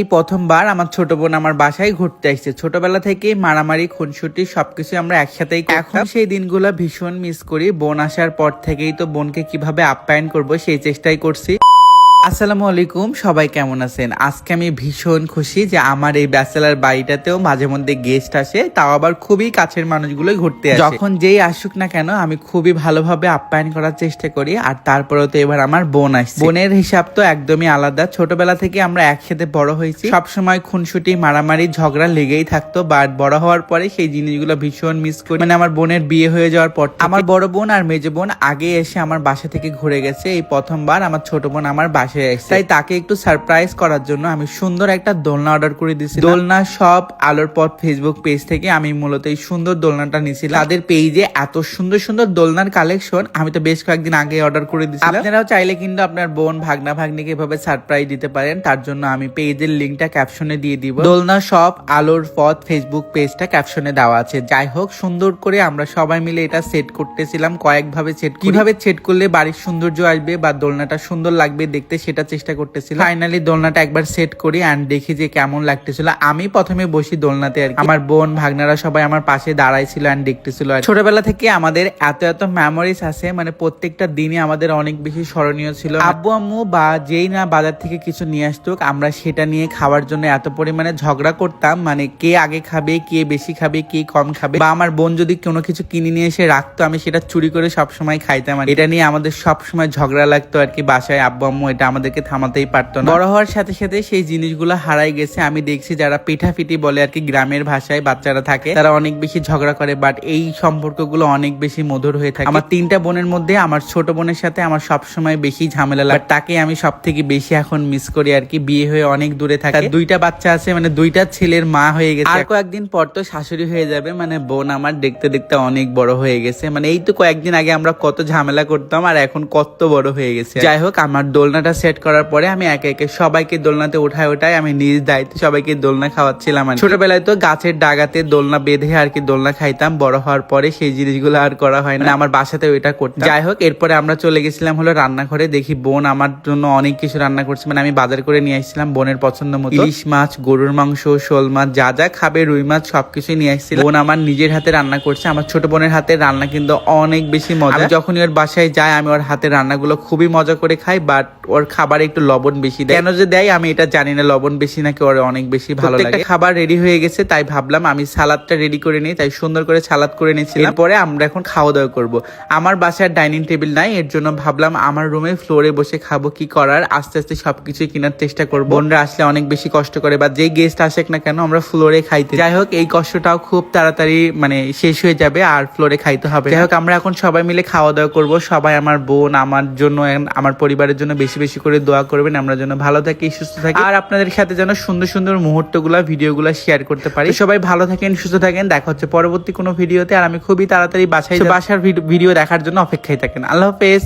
এই প্রথমবার আমার ছোট বোন আমার বাসায় ঘুরতে আসছে। ছোটবেলা থেকে মারামারি, খুনসুটি, সবকিছু আমরা একসাথেই। এখন সেই দিনগুলো ভীষণ মিস করি। বোন আসার পর থেকেই তো বোনকে কীভাবে আপ্যায়ন করব সেই চেষ্টাই করছি। আসসালামু আলাইকুম সবাই কেমন আছেন? আজকে আমি ভীষণ খুশি যে আমার এই ব্যাচেলার বাড়িটাতেও মাঝে মধ্যে গেস্ট আসে তাও আবার খুবই কাছের মানুষগুলো ঘুরতে আসে। যখন যেই আসুক না কেন আমি খুবই ভালোভাবে আপ্যায়ন করার চেষ্টা করি আর তারপরেও তো এবার আমার বোন আসছে। বোনের হিসাব তো একদমই আলাদা। ছোটবেলা থেকে আমরা একসাথে বড় হয়েছি। সবসময় খুনসুটি মারামারি ঝগড়া লেগেই থাকতো বাট বড় হওয়ার পরে সেই জিনিসগুলো ভীষণ মিস করি। মানে আমার বোনের বিয়ে হয়ে যাওয়ার পর আমার বড় বোন আর মেজ বোন আগে এসে আমার বাসা থেকে ঘুরে গেছে। এই প্রথমবার আমার ছোট বোন আমার এসেছে তাই তাকে একটু সারপ্রাইজ করার জন্য আমি সুন্দর একটা দোলনা অর্ডার করে দিয়েছি। দোলনা সব আলোর পথ ফেসবুক পেজ থেকে আমি মূলত এই সুন্দর দোলনাটা নিয়েছিলাম। তাদের পেজে এত সুন্দর সুন্দর দোলনার কালেকশন আমি তো বেশ কয়েকদিন আগে অর্ডার করে দিয়েছিলাম। আপনারাও চাইলে কিন্তু আপনার বোন ভাগনা ভাগ্নিকে এভাবে সারপ্রাইজ দিতে পারেন। তার জন্য আমি পেজের লিঙ্কটা ক্যাপশনে দিয়ে দিব। দোলনা সব আলোর পথ ফেসবুক পেজটা ক্যাপশনে দেওয়া আছে। যাই হোক সুন্দর করে আমরা সবাই মিলে এটা সেট করতেছিলাম। কয়েকভাবে সেট কীভাবে সেট করলে বাড়ির সৌন্দর্য আসবে বা দোলনাটা সুন্দর লাগবে দেখতে সেটা চেষ্টা করতেছিলাম ফাইনালি দোলনাটা একবার সেট করি অ্যান্ড দেখি যে কেমন লাগতেছিল। আমি প্রথমে বসি দোলনাতে আর কি। আমার বোন ভাগনারা সবাই আমার পাশে দাঁড়াইছিল অ্যান্ড দেখতেছিল ছোটবেলা থেকে আমাদের এত এত মেমোরিজ আছে মানে প্রত্যেকটা দিনই আমাদের অনেক বেশি স্মরণীয় ছিল। আব্বু আম্মু বা যেই না বাজার থেকে কিছু নিয়ে আসতো আমরা সেটা নিয়ে খাওয়ার জন্য এত পরিমাণে ঝগড়া করতাম মানে কে আগে খাবে কে বেশি খাবে কে কম খাবে। বা আমার বোন যদি কোনো কিছু কিনে নিয়ে এসে রাখতো আমি সেটা চুরি করে সবসময় খাইতাম আর এটা নিয়ে আমাদের সবসময় ঝগড়া লাগতো আর কি বাসায়। আব্বু আম্মু এটা আমাদেরকে থামাতেই পারতো না। বড় হওয়ার সাথে সাথে সেই জিনিসগুলো হারাই গেছে। আমি দেখছি যারা পিঠাফিটি বলে আর কি গ্রামের ভাষায় বাচ্চারা থাকে তারা অনেক বেশি ঝগড়া করে বাট এই সম্পর্কগুলো অনেক বেশি মধুর হয়ে থাকে। আমার তিনটা বোনের মধ্যে আমার ছোট বোনের সাথে আমার সবসময় বেশি ঝামেলা লাগে। তাকে আমি সব থেকে বেশি এখন মিস করি আর কি বিয়ে হয়ে অনেক দূরে থাকে। দুইটা বাচ্চা আছে মানে দুইটা ছেলের মা হয়ে গেছে। আর কয়েকদিন পর তো শাশুড়ি হয়ে যাবে মানে বোন আমার দেখতে দেখতে অনেক বড় হয়ে গেছে। মানে এই তো কয়েকদিন আগে আমরা কত ঝামেলা করতাম আর এখন কত বড় হয়ে গেছে। যাই হোক আমার দোলনাটা সেট করার পরে আমি একে একে সবাইকে দোলনাতে উঠায় উঠায় আমি নিজ দায়িত্বে সবাইকে দোলনা খাওয়াচ্ছিলাম ছোটবেলায় তো গাছের ডাগাতে দোলনা বেঁধে আর কি দোলনা খাইতাম, বড় হওয়ার পরে সেই জিনিসগুলো আর করা হয় না। মানে আমার বাসাতে ওইটা করতাম। যাই হোক, এরপরে আমরা চলে গেছিলাম হলো রান্নাঘরে। দেখি বোন আমার জন্য অনেক কিছু রান্না করছে। মানে আমি বাজার করে নিয়ে আসছিলাম বোনের পছন্দ মতো। ইলিশ মাছ, গরুর মাংস, শোল মাছ, যা যা খাবে, রুই মাছ, সবকিছুই নিয়ে আসছিল বোন আমার নিজের হাতে রান্না করছে। আমার ছোট বোনের হাতে রান্না কিন্তু অনেক বেশি মজা। যখনই ওর বাসায় যাই, আমি ওর হাতের রান্নাগুলো খুবই মজা করে খাই বাট ওর খাবারে একটু লবণ বেশি দেয়। কেন যে দেয় আমি এটা জানি না লবণ বেশি নাকি ওর অনেক বেশি ভালো লাগে। খাবার রেডি হয়ে গেছে তাই ভাবলাম আমি সালাদটা রেডি করে নিই তাই সুন্দর করে সালাদ করে নিয়েছিলাম। পরে আমরা এখন খাওয়া দাওয়া করব। আমার বাসায় ডাইনিং টেবিল নাই এর জন্য ভাবলাম আমার রুমে ফ্লোরে বসে খাব কি করার আস্তে আস্তে সবকিছু কেনার চেষ্টা করব। বোনরা আসলে অনেক বেশি কষ্ট করে বা যে গেস্ট আসে না কেন আমরা ফ্লোরে খাইতে যাই। হোক এই কষ্টটাও খুব তাড়াতাড়ি মানে শেষ হয়ে যাবে আর ফ্লোরে খাইতে হবে যাই হোক আমরা এখন সবাই মিলে খাওয়া দাওয়া করব। সবাই আমার বোন আমার জন্য আমার পরিবারের জন্য বেশি বেশি করে দোয়া করবেন আমরা যেন ভালো থাকি সুস্থ থাকি। আর আপনাদের সাথে যেন সুন্দর সুন্দর মুহূর্তগুলো ভিডিওগুলো শেয়ার করতে পারি। সবাই ভালো থাকেন সুস্থ থাকেন। দেখা হচ্ছে পরবর্তী কোনো ভিডিওতে। আর আমি খুবই তাড়াতাড়ি বাসায় বাসার ভিডিও দেখার জন্য অপেক্ষায় থাকেন। আল্লাহ হাফেজ।